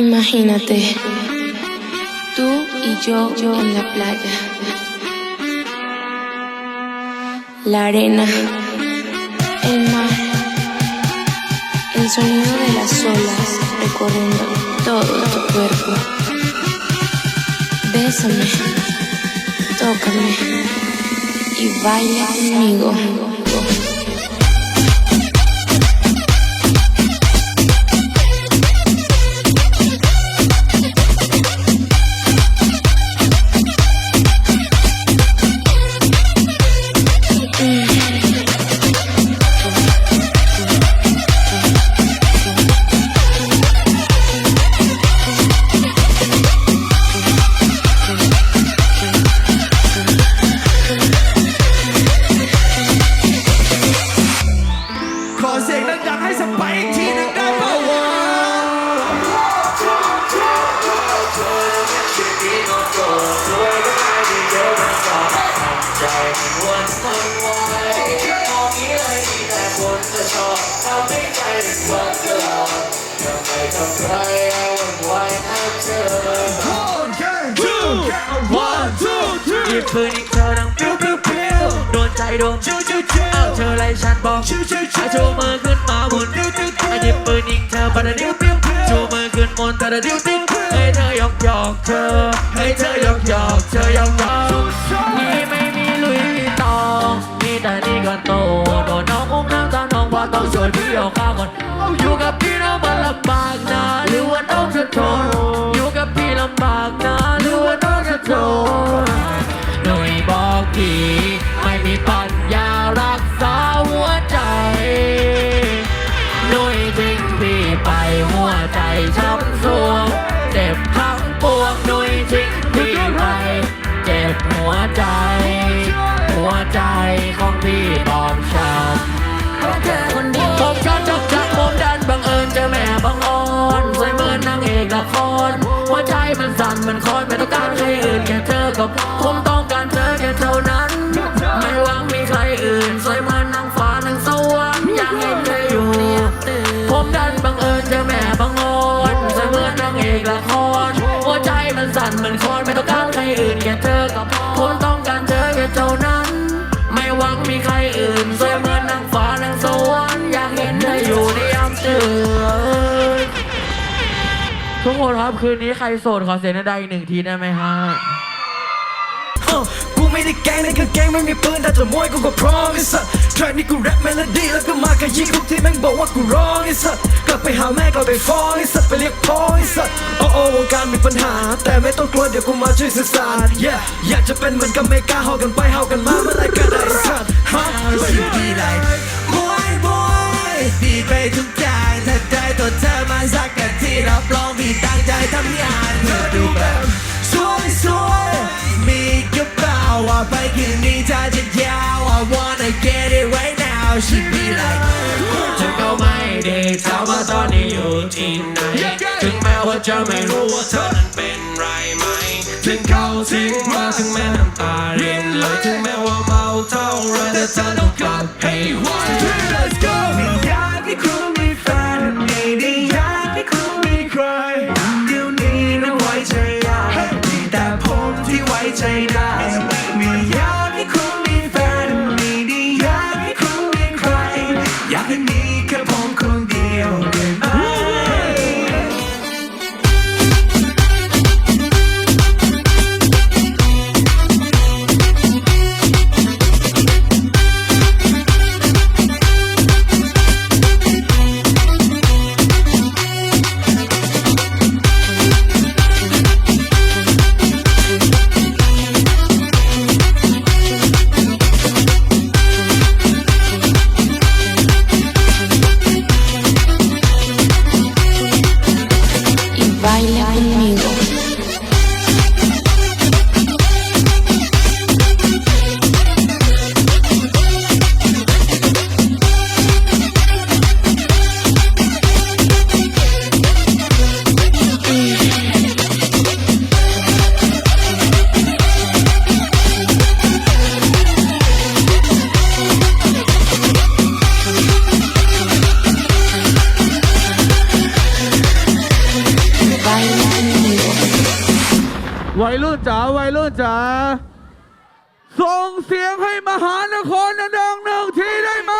Imagínate, tú y yo, yo en la playa. La arena, el mar, el sonido de las olas recorriendo todo tu cuerpo. Bésame, tócame y baila conmigo. ไปอีกทีหนึงได้เปล่าวะ One, two, หยิบ three ปืนอีกเธอดังปิ้วปิ้วปิ้วโดนใจโดนชิวชิวชิวอ้าวเธอไรฉันบอกชิวชิวชิอาวชูมือขึ้นมาหมุนอะหยิบปืนยิงเธอบัดดิ้วปิ้วชูมือขึ้นมนต์ตะดิ้วติ้วเฮ้ยเธอหยอกหยอกเธอเฮ้ยเธอหยอกหยอกเธอหยอกหยอกนี่ไม่มีลุยตองมีแต่นี่ก็โตโดนน้องอุ้มน้ำตาน้องว่าต้องช่วยพี่เอาข้าวก่อนอยู่กับพี่แล้วมันลำบากนะหรือว่าน้องจะทน ช้ำสวงเจ็บทั้งปวงหน่วยทิ้งพี่ไปเจ็บหัวใจ หัวใจของพี่บอบช้ำเธอคนเดียวผมชอบจับจักผมดันบังเอิญเจอแม่บังอ่อนสวยเหมือนนางเอกละครหัวใจมันสั่นมันคอยไม่ต้องการใครอื่นแค่เธอกับผม กละครหัวใจมันสั่นเหมือนคนไม่ต้องการใครอื่นแค่เธอกับคนต้องการเธอแค่เท่านั้น ไม่หวังมีใครอื่นสวยเหมือนนางฟ้านางสวรรค์อยากเห็นเธออยู่ในยามตื่นทุกคนครับคืนนี้ใครโสดขอเสียงดังอีกหนึ่งทีได้ไหมฮะ ไม่ได้แกล้งในคือแกล้งไม่มีปืนแต่จะมวยกูก็พร้อมไอ้สัสแทร็กนี้กูแรปเมโลดี้แล้วก็มาขยี้ทุกที่แม่งบอกว่ากูร้องไอ้สัสกลับไปหาแม่กลับไปฟ้องไอ้สัสไปเรียกพ่อไอ้สัสโอ้โอ้วงการมีปัญหา แต่ไม่ต้องกลัวเดี๋ยวกูมาช่วยสื่อสาร yeah อยากจะเป็นเหมือนกับเมกาเฮากันไปเฮากันมาเมื่อไรก็ได้สัสฮะชื่อดีไร คืนนี้ถ้าจะยาว I wanna get it right now she be like ฉันก็ไม่ได้ถามว่าตอนนี้อยู่ที่ไหน ถึงแม้ว่าจะไม่รู้ว่าเธอนั้นเป็นไรไหม ถึงเขาทิ้งมาถึงแม้น้ำตารินเลยถึงแม้ว่าเมาเท่าไรแต่เธอต้องกลับให้ไว Let's go วัยรุ่นจ๋าวัยรุ่นจ๋าส่งเสียงให้มหานครนั่งหนึ่งทีได้ไหม